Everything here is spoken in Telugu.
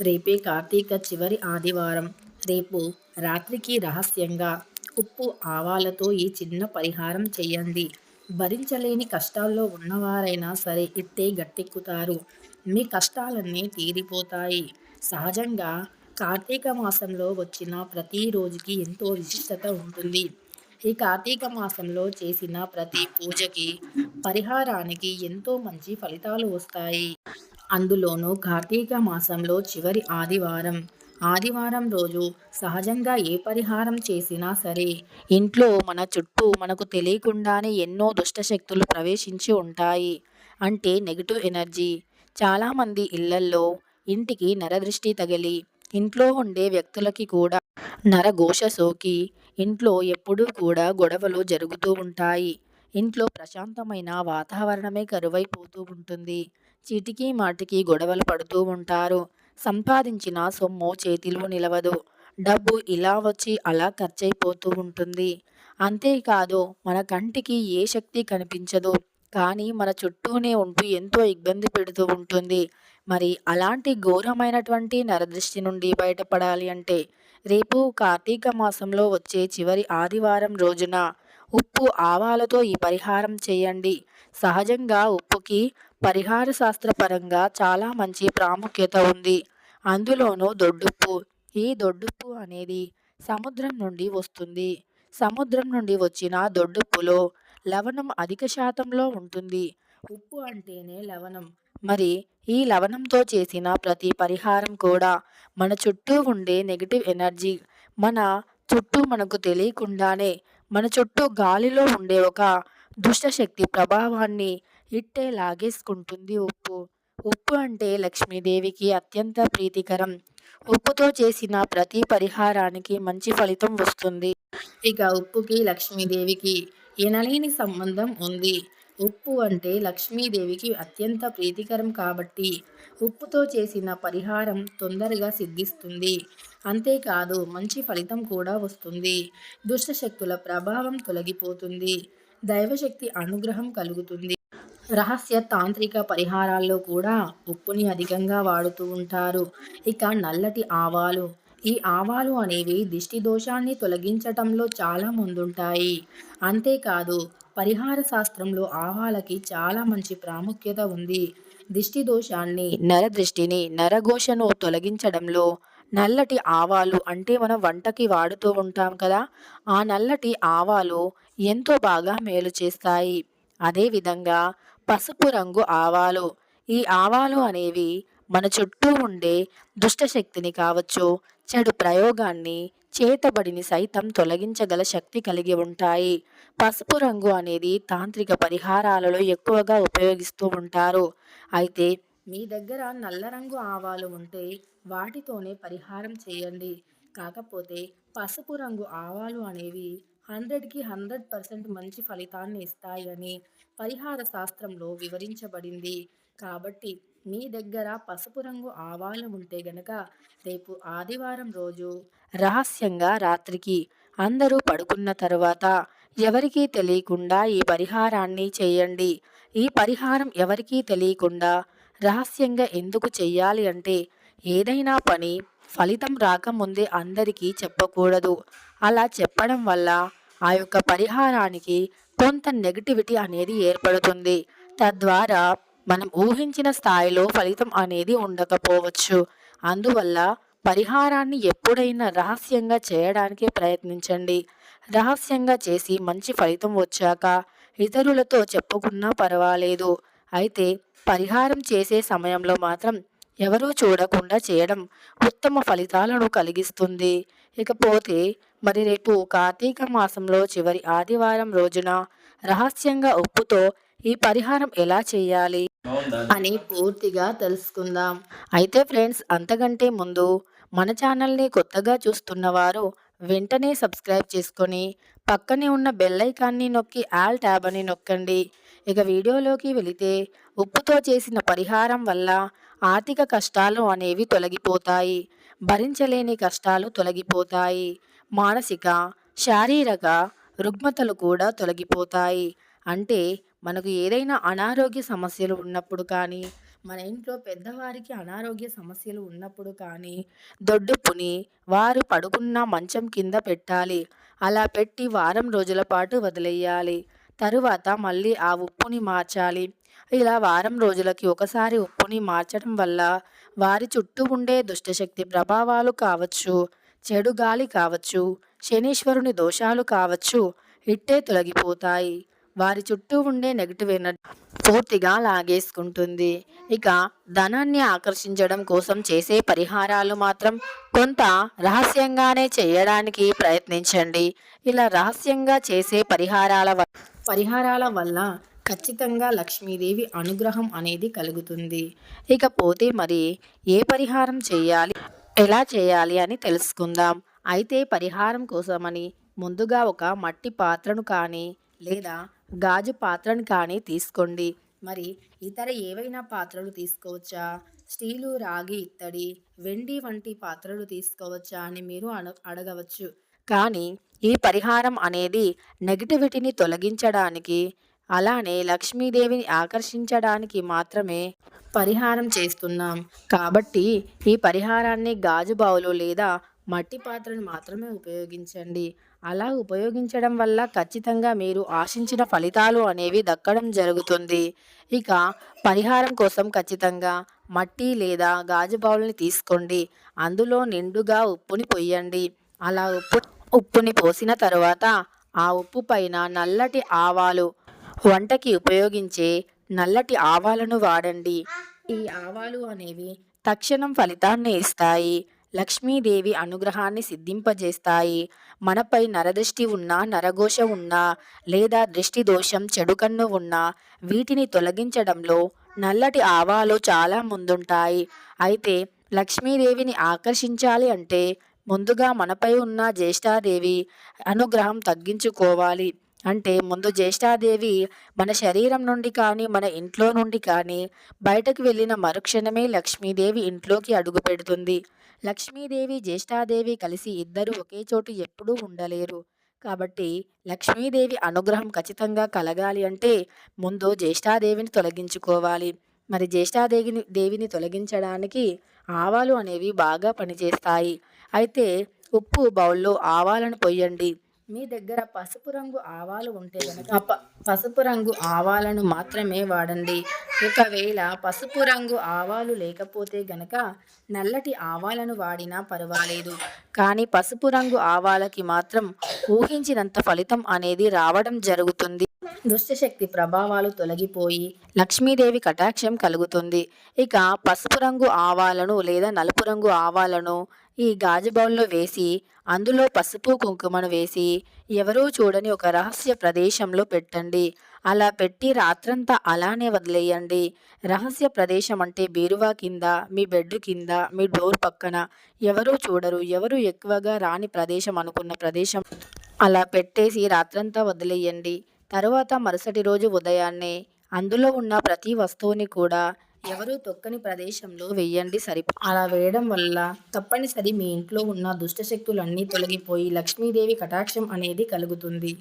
రేపే కార్తీక చివరి ఆదివారం. రేపు రాత్రికి రహస్యంగా ఉప్పు ఆవాలతో ఈ చిన్న పరిహారం చేయండి. భరించలేని కష్టాల్లో ఉన్నవారైనా సరే ఇట్టే గట్టెక్కుతారు. మీ కష్టాలన్నీ తీరిపోతాయి. సహజంగా కార్తీక మాసంలో వచ్చిన ప్రతి రోజుకి ఎంతో విశిష్టత ఉంటుంది. ఈ కార్తీక మాసంలో చేసిన ప్రతి పూజకి పరిహారానికి ఎంతో మంచి ఫలితాలు వస్తాయి. అందులోనూ కార్తీక మాసంలో చివరి ఆదివారం. ఆదివారం రోజు సహజంగా ఏ పరిహారం చేసినా సరే ఇంట్లో మన చుట్టూ మనకు తెలియకుండానే ఎన్నో దుష్టశక్తులు ప్రవేశించి ఉంటాయి. అంటే నెగిటివ్ ఎనర్జీ. చాలామంది ఇళ్ళల్లో ఇంటికి నరదృష్టి తగిలి ఇంట్లో ఉండే వ్యక్తులకి కూడా నరఘోష సోకి ఇంట్లో ఎప్పుడూ కూడా గొడవలు జరుగుతూ ఉంటాయి. ఇంట్లో ప్రశాంతమైన వాతావరణమే కరువైపోతూ ఉంటుంది. చీటికి మాటికి గొడవలు పడుతూ ఉంటారు. సంపాదించిన సొమ్ము చేతిలో నిలవదు. డబ్బు ఇలా వచ్చి అలా ఖర్చయిపోతూ ఉంటుంది. అంతేకాదు మన కంటికి ఏ శక్తి కనిపించదు. కానీ మన చుట్టూనే ఉంటూ ఎంతో ఇబ్బంది పెడుతూ ఉంటుంది. మరి అలాంటి ఘోరమైనటువంటి నరదృష్టి నుండి బయటపడాలి అంటే రేపు కార్తీక మాసంలో వచ్చే చివరి ఆదివారం రోజున ఉప్పు ఆవాలతో ఈ పరిహారం చేయండి. సహజంగా ఉప్పుకి పరిహార శాస్త్రపరంగా చాలా మంచి ప్రాముఖ్యత ఉంది. అందులోనూ దొడ్డుప్పు. ఈ దొడ్డుప్పు అనేది సముద్రం నుండి వస్తుంది. సముద్రం నుండి వచ్చిన దొడ్డుప్పులో లవణం అధిక శాతంలో ఉంటుంది. ఉప్పు అంటేనే లవణం. మరి ఈ లవణంతో చేసిన ప్రతి పరిహారం కూడా మన చుట్టూ ఉండే నెగిటివ్ ఎనర్జీ మన చుట్టూ మనకు తెలియకుండానే మన చుట్టూ గాలిలో ఉండే ఒక దుష్టశక్తి ప్రభావాన్ని ఇట్టే లాగేసుకుంటుంది ఉప్పు. ఉప్పు అంటే లక్ష్మీదేవికి అత్యంత ప్రీతికరం. ఉప్పుతో చేసిన ప్రతి పరిహారానికి మంచి ఫలితం వస్తుంది. ఇక ఉప్పుకి లక్ష్మీదేవికి ఎనలేని సంబంధం ఉంది. ఉప్పు అంటే లక్ష్మీదేవికి అత్యంత ప్రీతికరం కాబట్టి ఉప్పుతో చేసిన పరిహారం తొందరగా సిద్ధిస్తుంది. అంతేకాదు మంచి ఫలితం కూడా వస్తుంది. దుష్టశక్తుల ప్రభావం తొలగిపోతుంది. దైవశక్తి అనుగ్రహం కలుగుతుంది. రహస్య తాంత్రిక పరిహారాల్లో కూడా ఉప్పుని అధికంగా వాడుతూ ఉంటారు. ఇక నల్లటి ఆవాలు. ఈ ఆవాలు అనేవి దిష్టి దోషాన్ని తొలగించటంలో చాలా ముందుంటాయి. అంతేకాదు పరిహార శాస్త్రంలో ఆవాలకి చాలా మంచి ప్రాముఖ్యత ఉంది. దిష్టి దోషాన్ని నరదృష్టిని నరఘోషను తొలగించడంలో నల్లటి ఆవాలు అంటే మనం వంటకి వాడుతూ ఉంటాం కదా ఆ నల్లటి ఆవాలు ఎంతో బాగా మేలు చేస్తాయి. అదేవిధంగా పసుపు రంగు ఆవాలు ఈ ఆవాలు అనేవి మన చుట్టూ ఉండే దుష్టశక్తిని కావచ్చు చెడు ప్రయోగాన్ని చేతబడిని సైతం తొలగించగల శక్తి కలిగి ఉంటాయి. పసుపు రంగు అనేది తాంత్రిక పరిహారాలలో ఎక్కువగా ఉపయోగిస్తూ ఉంటారు. అయితే మీ దగ్గర నల్ల రంగు ఆవాలు ఉంటే వాటితోనే పరిహారం చేయండి. కాకపోతే పసుపు రంగు ఆవాలు అనేవి హండ్రెడ్కి హండ్రెడ్ పర్సెంట్ మంచి ఫలితాన్ని ఇస్తాయని పరిహార శాస్త్రంలో వివరించబడింది. కాబట్టి మీ దగ్గర పసుపు రంగు ఆవాలు ఉంటే గనక రేపు ఆదివారం రోజు రహస్యంగా రాత్రికి అందరూ పడుకున్న తరువాత ఎవరికీ తెలియకుండా ఈ పరిహారాన్ని చేయండి. ఈ పరిహారం ఎవరికీ తెలియకుండా రహస్యంగా ఎందుకు చేయాలి అంటే ఏదైనా పని ఫలితం రాకముందే అందరికీ చెప్పకూడదు. అలా చెప్పడం వల్ల ఆ యొక్క పరిహారానికి కొంత నెగిటివిటీ అనేది ఏర్పడుతుంది. తద్వారా మనం ఊహించిన స్థాయిలో ఫలితం అనేది ఉండకపోవచ్చు. అందువల్ల పరిహారాన్ని ఎప్పుడైనా రహస్యంగా చేయడానికి ప్రయత్నించండి. రహస్యంగా చేసి మంచి ఫలితం వచ్చాక ఇతరులతో చెప్పుకున్నా పర్వాలేదు. అయితే పరిహారం చేసే సమయంలో మాత్రం ఎవరూ చూడకుండా చేయడం ఉత్తమ ఫలితాలను కలిగిస్తుంది. ఇకపోతే మరి రేపు కార్తీక మాసంలో చివరి ఆదివారం రోజున రహస్యంగా ఉప్పుతో ఈ పరిహారం ఎలా చేయాలి? అని పూర్తిగా తెలుసుకుందాం. అయితే ఫ్రెండ్స్ అంతకంటే ముందు మన ఛానల్ని కొత్తగా చూస్తున్నవారు వెంటనే సబ్స్క్రైబ్ చేసుకొని పక్కనే ఉన్న బెల్ ఐకాన్ని నొక్కి ఆల్ ట్యాబ్ అని నొక్కండి. ఇక వీడియోలోకి వెళితే ఉప్పుతో చేసిన పరిహారం వల్ల ఆర్థిక కష్టాలు అనేవి తొలగిపోతాయి. భరించలేని కష్టాలు తొలగిపోతాయి. మానసిక శారీరక రుగ్మతలు కూడా తొలగిపోతాయి. అంటే మనకు ఏదైనా అనారోగ్య సమస్యలు ఉన్నప్పుడు కానీ మన ఇంట్లో పెద్దవారికి అనారోగ్య సమస్యలు ఉన్నప్పుడు కానీ దొడ్డుపుని వారు పడుకున్న మంచం కింద పెట్టాలి. అలా పెట్టి వారం రోజుల పాటు వదిలేయాలి. తరువాత మళ్ళీ ఆ ఉప్పుని మార్చాలి. ఇలా వారం రోజులకి ఒకసారి ఉప్పుని మార్చడం వల్ల వారి చుట్టూ ఉండే దుష్టశక్తి ప్రభావాలు కావచ్చు చెడు గాలి కావచ్చు శనీశ్వరుని దోషాలు కావచ్చు ఇట్టే తొలగిపోతాయి. వారి చుట్టూ ఉండే నెగిటివ్ ఎనర్జీ పూర్తిగా లాగేసుకుంటుంది. ఇక ధనాన్ని ఆకర్షించడం కోసం చేసే పరిహారాలు మాత్రం కొంత రహస్యంగానే చేయడానికి ప్రయత్నించండి. ఇలా రహస్యంగా చేసే పరిహారాల వ- పరిహారాల వల్ల ఖచ్చితంగా లక్ష్మీదేవి అనుగ్రహం అనేది కలుగుతుంది. ఇకపోతే మరి ఏ పరిహారం చేయాలి ఎలా చేయాలి అని తెలుసుకుందాం. అయితే పరిహారం కోసమని ముందుగా ఒక మట్టి పాత్రను కానీ లేదా గాజు పాత్రను కానీ తీసుకోండి. మరి ఇతర ఏవైనా పాత్రలు తీసుకోవచ్చా? స్టీలు రాగి ఇత్తడి వెండి వంటి పాత్రలు తీసుకోవచ్చా అని మీరు అడగవచ్చు. కానీ ఈ పరిహారం అనేది నెగిటివిటీని తొలగించడానికి అలానే లక్ష్మీదేవిని ఆకర్షించడానికి మాత్రమే పరిహారం చేస్తున్నాం. కాబట్టి ఈ పరిహారాన్ని గాజు బావులు లేదా మట్టి పాత్రను మాత్రమే ఉపయోగించండి. అలా ఉపయోగించడం వల్ల ఖచ్చితంగా మీరు ఆశించిన ఫలితాలు అనేవి దక్కడం జరుగుతుంది. ఇక పరిహారం కోసం ఖచ్చితంగా మట్టి లేదా గాజు బౌల్ని తీసుకోండి. అందులో నిండుగా ఉప్పుని పొయ్యండి. అలా ఉప్పు ఉప్పుని పోసిన తరువాత ఆ ఉప్పు పైన నల్లటి ఆవాలు వంటకి ఉపయోగించే నల్లటి ఆవాలను వాడండి. ఈ ఆవాలు అనేవి తక్షణం ఫలితాన్ని ఇస్తాయి. లక్ష్మీదేవి అనుగ్రహాన్ని సిద్ధింపజేస్తాయి. మనపై నరదృష్టి ఉన్నా నరఘోష ఉన్నా లేదా దృష్టి దోషం చెడుకన్ను ఉన్నా వీటిని తొలగించడంలో నల్లటి ఆవాలు చాలా ముందుంటాయి. అయితే లక్ష్మీదేవిని ఆకర్షించాలి అంటే ముందుగా మనపై ఉన్న జ్యేష్ఠాదేవి అనుగ్రహం తగ్గించుకోవాలి. అంటే ముందు జ్యేష్ఠాదేవి మన శరీరం నుండి కానీ మన ఇంట్లో నుండి కానీ బయటకు వెళ్ళిన మరుక్షణమే లక్ష్మీదేవి ఇంట్లోకి అడుగు పెడుతుంది. లక్ష్మీదేవి జ్యేష్ఠాదేవి కలిసి ఇద్దరు ఒకే చోటు ఎప్పుడూ ఉండలేరు. కాబట్టి లక్ష్మీదేవి అనుగ్రహం ఖచ్చితంగా కలగాలి అంటే ముందు జ్యేష్ఠాదేవిని తొలగించుకోవాలి. మరి జ్యేష్ఠాదేవిని దేవిని తొలగించడానికి ఆవాలు అనేవి బాగా పనిచేస్తాయి. అయితే ఉప్పు బౌల్లో ఆవాలను పొయ్యండి. మీ దగ్గర పసుపు రంగు ఆవాలు ఉంటే కనుక పసుపు రంగు ఆవాలను మాత్రమే వాడండి. ఒకవేళ పసుపు రంగు ఆవాలు లేకపోతే గనక నల్లటి ఆవాలను వాడినా పర్వాలేదు. కానీ పసుపు రంగు ఆవాలకి మాత్రం ఊహించినంత ఫలితం అనేది రావడం జరుగుతుంది. దుష్టశక్తి ప్రభావాలు తొలగిపోయి లక్ష్మీదేవి కటాక్షం కలుగుతుంది. ఇక పసుపు రంగు ఆవాలను లేదా నలుపు రంగు ఆవాలను ఈ గాజు బౌల్లో వేసి అందులో పసుపు కుంకుమను వేసి ఎవరూ చూడని ఒక రహస్య ప్రదేశంలో పెట్టండి. అలా పెట్టి రాత్రంతా అలానే వదిలేయండి. రహస్య ప్రదేశం అంటే బీరువా కింద మీ బెడ్ కింద మీ డోర్ పక్కన ఎవరూ చూడరు. ఎవరు ఎక్కువగా రాని ప్రదేశం అనుకున్న ప్రదేశం. అలా పెట్టేసి రాత్రంతా వదిలేయండి. తరువాత మరుసటి రోజు ఉదయాన్నే అందులో ఉన్న ప్రతి వస్తువుని కూడా ఎవరూ తొక్కని ప్రదేశంలో వెయ్యండి సరి. అలా వేయడం వల్ల తప్పనిసరి మీ ఇంట్లో ఉన్న దుష్టశక్తులన్నీ తొలగిపోయి లక్ష్మీదేవి కటాక్షం అనేది కలుగుతుంది.